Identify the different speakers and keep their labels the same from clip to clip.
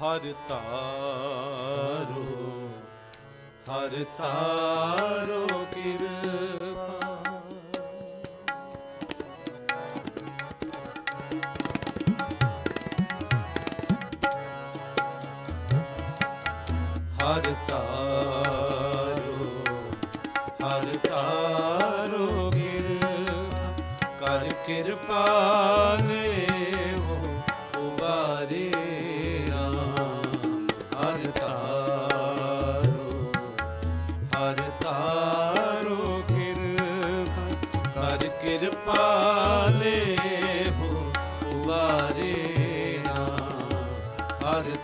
Speaker 1: ਹਰ ਤਾਰੋ ਹਰ ਤਾਰੋ ਕਿਰਪਾ। ਹਰ ਤਾਰੋ ਹਰ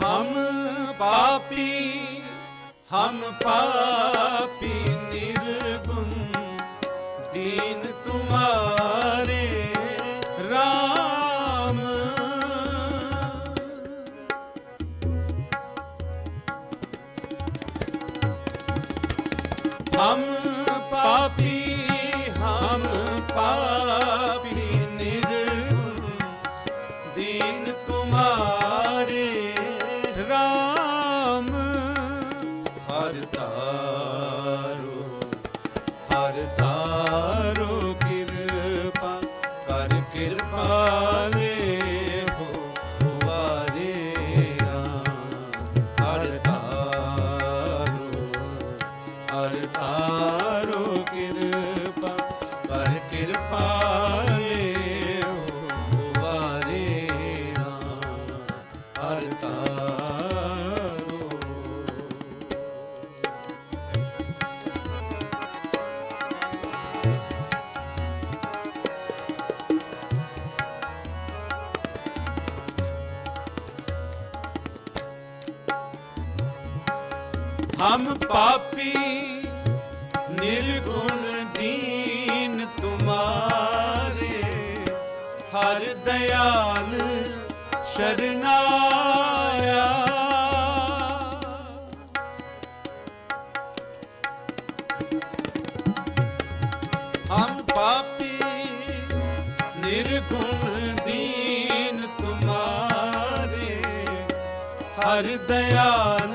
Speaker 1: ਹਮ ਪਾਪੀ ਹਮ ਪਾਪੀ ਨਿਰਗੁਣ ਦੀਨ ਹਮ ਪਾਪੀ ਨਿਰਗੁਣ ਦੀਨ ਤੁਮਾਰੇ, ਹਰ ਦਇਆਲ ਸ਼ਰਨਾਇਆ। ਹਮ ਪਾਪੀ ਨਿਰਗੁਣ ਦੀਨ ਤੁਮਾਰੇ, ਹਰ ਦਇਆਲ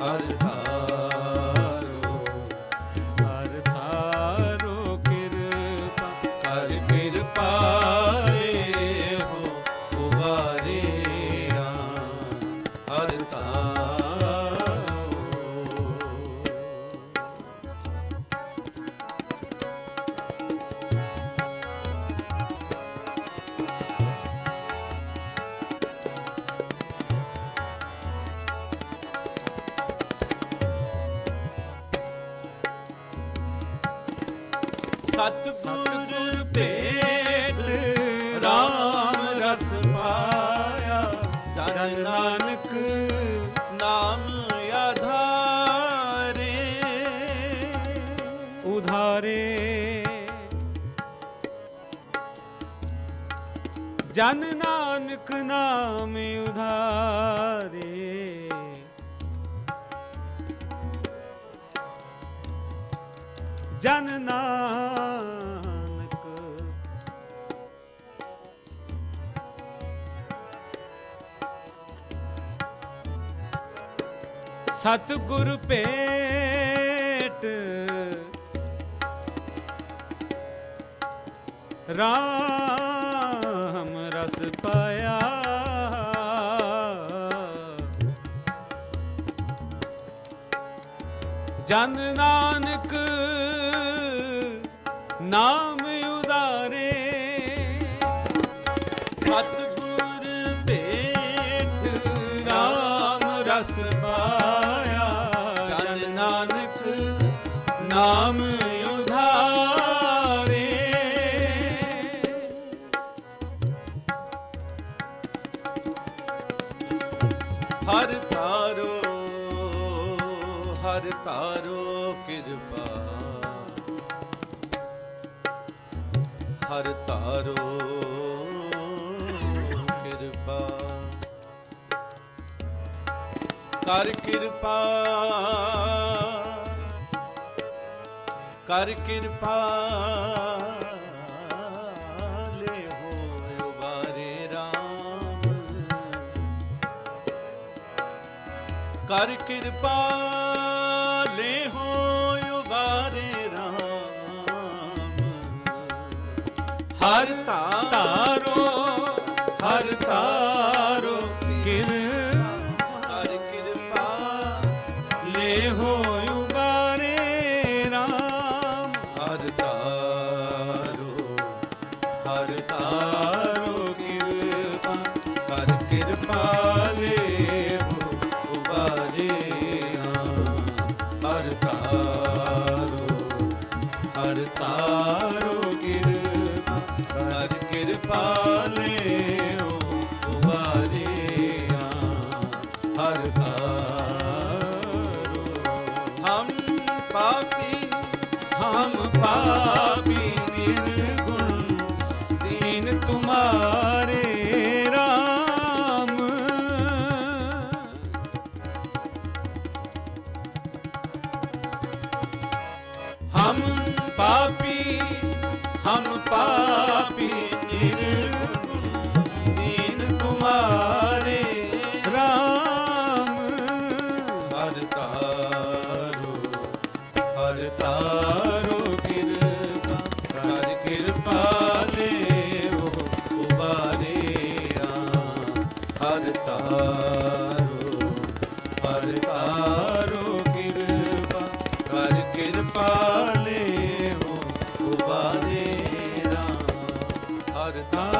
Speaker 1: ਹਰ ਤਾਰੋ ਹਰ ਤਾਰੋ ਕਿਰਪਾ ਕਰ ਕਿਰਪਾ ਲੈਵੋ ਹਰ ਤਾਰੋ ਸਤਿਗੁਰ ਭੇਟ RAM ਰਸ ਪਾਇਆ। ਜਨ ਨਾਨਕ ਨਾਮ ਆਧਾਰੇ, ਉਧਾਰੇ। ਜਨ ਨਾਨਕ ਨਾਮ ਉਧਾਰੇ। ਜਨ ਨਾਨਕ ਸਤ ਭੇਟ। ਰਾਮ ਰਸ ਪਾਇਆ। ਜਨ ਨਾਨਕ
Speaker 2: ਨਾਮ ਉਦਾਰੇ।
Speaker 1: ਸਤਿਗੁਰ ਹਰ ਤਾਰੋ ਹਰ ਤਾਰੋ ਕਿਰਪਾ। ਹਰ ਤਾਰੋ ਕਿਰਪਾ। ਕਰ ਕਿਰਪਾ ਕਰ ਕਿਰਪਾ। ਕਰ ਕਿਰਪਾ, ਲੈ ਹੋਇ ਵਾਰੇ RAM
Speaker 2: ਹਰ ਤਾਰੋ ਹਰ ਤਾਰੋ ਕਿਰ
Speaker 1: ਕਰ ਕਿਰਪਾ,
Speaker 2: ਲੈ ਹੋਇ ਉਬਾਰੇ ਰਾਮ।
Speaker 1: ਹਰ ਤਾਰੋ ਹਰ ਤਾਰੋ ਕਿਰਪਾ, ਕਰ ਕਿਰਪਾ। ਤਾਰੋ ਕਿਰਪਾ ਕਰ ਕਿਰਪਾ ਲੈ ਹਮ ਪਾਪੀ
Speaker 2: ਨਿਰਗੁਣ ਦੀਨ ਤੁਮਾਰੇ ਰਾਮ।
Speaker 1: ਹਰ ਤਾਰੋ ਹਰ ਤਾਰੋ ਕਿਰਪਾ ਕਰ ਕਿਰਪਾ ਲੈਵੋ ਉਬਾਰਿਆ ਹਰ ਤਾਰੋ ਲੈਵੋ ਉਬਾਰਿਆ ਹਰ ਤਾਰੋ